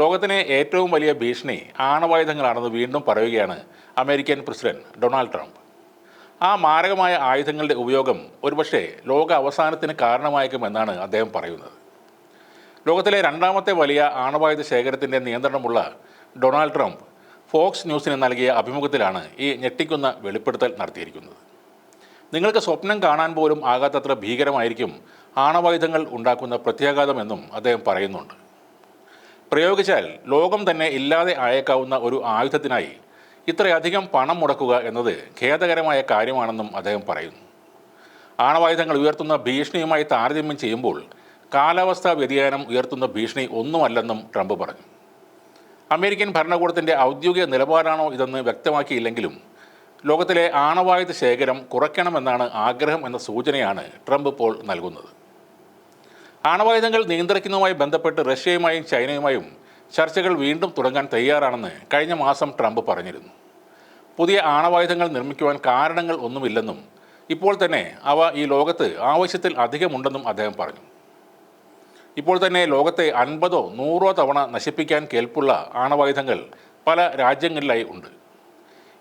ലോകത്തിലെ ഏറ്റവും വലിയ ഭീഷണി ആണവായുധങ്ങളാണെന്ന് വീണ്ടും പറയുകയാണ് അമേരിക്കൻ പ്രസിഡന്റ് ഡൊണാൾഡ് ട്രംപ്. ആ മാരകമായ ആയുധങ്ങളുടെ ഉപയോഗം ഒരുപക്ഷെ ലോക അവസാനത്തിന് കാരണമായേക്കുമെന്നാണ് അദ്ദേഹം പറയുന്നത്. ലോകത്തിലെ രണ്ടാമത്തെ വലിയ ആണവായുധ ശേഖരത്തിന്റെ നിയന്ത്രണമുള്ള ഡൊണാൾഡ് ട്രംപ് ഫോക്സ് ന്യൂസിന് നൽകിയ അഭിമുഖത്തിലാണ് ഈ ഞെട്ടിക്കുന്ന വെളിപ്പെടുത്തൽ നടത്തിയിരിക്കുന്നത്. നിങ്ങൾക്ക് സ്വപ്നം കാണാൻ പോലും ആകാത്തത്ര ഭീകരമായിരിക്കും ആണവായുധങ്ങൾ ഉണ്ടാക്കുന്ന പ്രത്യാഘാതമെന്നും അദ്ദേഹം പറയുന്നുണ്ട്. പ്രയോഗിച്ചാൽ ലോകം തന്നെ ഇല്ലാതെ ആയേക്കാവുന്ന ഒരു ആയുധത്തിനായി ഇത്രയധികം പണം മുടക്കുക എന്നത് ഖേദകരമായ കാര്യമാണെന്നും അദ്ദേഹം പറയുന്നു. ആണവായുധങ്ങൾ ഉയർത്തുന്ന ഭീഷണിയുമായി താരതമ്യം ചെയ്യുമ്പോൾ കാലാവസ്ഥാ വ്യതിയാനം ഉയർത്തുന്ന ഭീഷണി ഒന്നുമല്ലെന്നും ട്രംപ് പറഞ്ഞു. അമേരിക്കൻ ഭരണകൂടത്തിന്റെ ഔദ്യോഗിക നിലപാടാണോ ഇതെന്ന് വ്യക്തമാക്കിയില്ലെങ്കിലും ലോകത്തിലെ ആണവായുധ ശേഖരം കുറയ്ക്കണമെന്നാണ് ആഗ്രഹം എന്ന സൂചനയാണ് ട്രംപ് ഇപ്പോൾ നൽകുന്നത്. ആണവായുധങ്ങൾ നിയന്ത്രിക്കുന്നതുമായി ബന്ധപ്പെട്ട് റഷ്യയുമായും ചൈനയുമായും ചർച്ചകൾ വീണ്ടും തുടങ്ങാൻ തയ്യാറാണെന്ന് കഴിഞ്ഞ മാസം ട്രംപ് പറഞ്ഞിരുന്നു. പുതിയ ആണവായുധങ്ങൾ നിർമ്മിക്കുവാൻ കാരണങ്ങൾ ഒന്നുമില്ലെന്നും ഇപ്പോൾ തന്നെ അവ ഈ ലോകത്ത് ആവശ്യത്തിൽ അധികമുണ്ടെന്നും അദ്ദേഹം പറഞ്ഞു. ഇപ്പോൾ തന്നെ ലോകത്തെ അൻപതോ നൂറോ തവണ നശിപ്പിക്കാൻ കേൾപ്പുള്ള ആണവായുധങ്ങൾ പല രാജ്യങ്ങളിലായി ഉണ്ട്.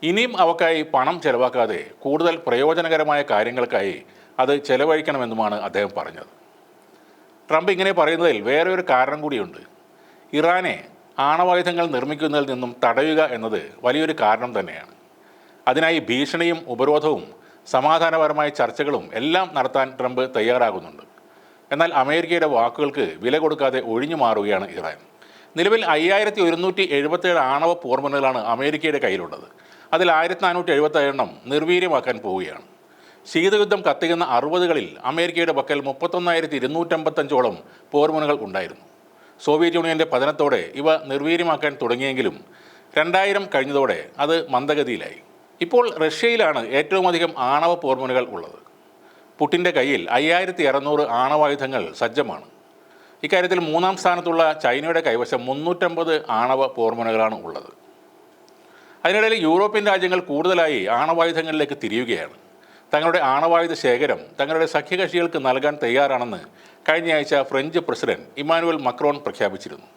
ഇനിയും അവക്കായി പണം ചെലവാക്കാതെ കൂടുതൽ പ്രയോജനകരമായ കാര്യങ്ങൾക്കായി അത് ചെലവഴിക്കണമെന്നുമാണ് അദ്ദേഹം പറഞ്ഞത്. ട്രംപ് ഇങ്ങനെ പറയുന്നതിൽ വേറെ ഒരു കാരണം കൂടിയുണ്ട്. ഇറാനെ ആണവായുധങ്ങൾ നിർമ്മിക്കുന്നതിൽ നിന്നും തടയുക എന്നത് വലിയൊരു കാരണം തന്നെയാണ്. അതിനായി ഭീഷണിയും ഉപരോധവും സമാധാനപരമായ ചർച്ചകളും എല്ലാം നടത്താൻ ട്രംപ് തയ്യാറാകുന്നുണ്ട്. എന്നാൽ അമേരിക്കയുടെ വാക്കുകൾക്ക് വില കൊടുക്കാതെ ഒഴിഞ്ഞു മാറുകയാണ് ഇറാൻ. നിലവിൽ അയ്യായിരത്തി ഒരുന്നൂറ്റി എഴുപത്തേഴ് ആണവ പോർമനുകളാണ് അമേരിക്കയുടെ കയ്യിലുള്ളത്. അതിൽ ആയിരത്തി നാനൂറ്റി എഴുപത്തേഴ് എണ്ണം നിർവീര്യമാക്കാൻ പോവുകയാണ്. ശീതയുദ്ധം കത്തിക്കുന്ന അറുപതുകളിൽ അമേരിക്കയുടെ പക്കൽ മുപ്പത്തൊന്നായിരത്തി ഇരുന്നൂറ്റമ്പത്തഞ്ചോളം പോർമുനകൾ ഉണ്ടായിരുന്നു. സോവിയറ്റ് യൂണിയന്റെ പതനത്തോടെ ഇവ നിർവീര്യമാക്കാൻ തുടങ്ങിയെങ്കിലും രണ്ടായിരം കഴിഞ്ഞതോടെ അത് മന്ദഗതിയിലായി. ഇപ്പോൾ റഷ്യയിലാണ് ഏറ്റവും അധികം ആണവ പോർമുനകൾ ഉള്ളത്. പുട്ടിന്റെ കയ്യിൽ അയ്യായിരത്തി അറുന്നൂറ് ആണവായുധങ്ങൾ സജ്ജമാണ്. ഇക്കാര്യത്തിൽ മൂന്നാം സ്ഥാനത്തുള്ള ചൈനയുടെ കൈവശം മുന്നൂറ്റമ്പത് ആണവ പോർമുനകളാണ് ഉള്ളത്. അതിനിടയിൽ യൂറോപ്യൻ രാജ്യങ്ങൾ കൂടുതലായി ആണവായുധങ്ങളിലേക്ക് തിരിയുകയാണ്. തങ്ങളുടെ ആണവായുധ ശേഖരം തങ്ങളുടെ സഖ്യകക്ഷികൾക്ക് നൽകാൻ തയ്യാറാണെന്ന് കഴിഞ്ഞയാഴ്ച ഫ്രഞ്ച് പ്രസിഡന്റ് ഇമ്മാനുവൽ മക്രോൺ പ്രഖ്യാപിച്ചിരുന്നു.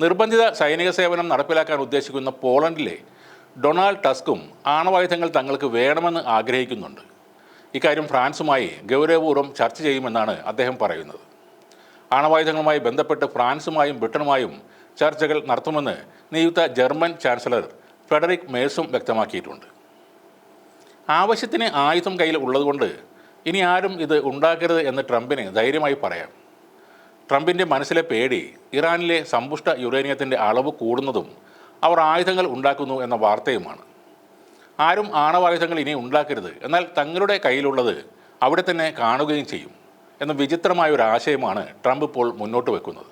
നിർബന്ധിത സൈനിക സേവനം നടപ്പിലാക്കാൻ ഉദ്ദേശിക്കുന്ന പോളണ്ടിലെ ഡൊണാൾഡ് ടസ്കും ആണവായുധങ്ങൾ തങ്ങൾക്ക് വേണമെന്ന് ആഗ്രഹിക്കുന്നുണ്ട്. ഇക്കാര്യം ഫ്രാൻസുമായി ഗൗരവപൂർവം ചർച്ച ചെയ്യുമെന്നാണ് അദ്ദേഹം പറയുന്നത്. ആണവായുധങ്ങളുമായി ബന്ധപ്പെട്ട് ഫ്രാൻസുമായും ബ്രിട്ടനുമായും ചർച്ചകൾ നടത്തുമെന്ന് നിയുക്ത ജർമ്മൻ ചാൻസലർ ഫ്രെഡറിക് മേഴ്സും വ്യക്തമാക്കിയിട്ടുണ്ട്. ആവശ്യത്തിന് ആയുധം കയ്യിൽ ഉള്ളതുകൊണ്ട് ഇനി ആരും ഇത് ഉണ്ടാക്കരുത് എന്ന് ട്രംപിന് ധൈര്യമായി പറയാം. ട്രംപിന്റെ മനസ്സിലെ പേടി ഇറാനിലെ സമ്പുഷ്ട യുറേനിയത്തിന്റെ അളവ് കൂടുന്നതും അവർ ആയുധങ്ങൾ ഉണ്ടാക്കുന്നു എന്ന വാർത്തയുമാണ്. ആരും ആണവായുധങ്ങൾ ഇനി ഉണ്ടാക്കരുത് എന്നാൽ തങ്ങളുടെ കയ്യിലുള്ളത് അവിടെ തന്നെ കാണുകയും ചെയ്യും എന്ന വിചിത്രമായ ഒരു ആശയമാണ് ട്രംപ് ഇപ്പോൾ മുന്നോട്ട് വെക്കുന്നത്.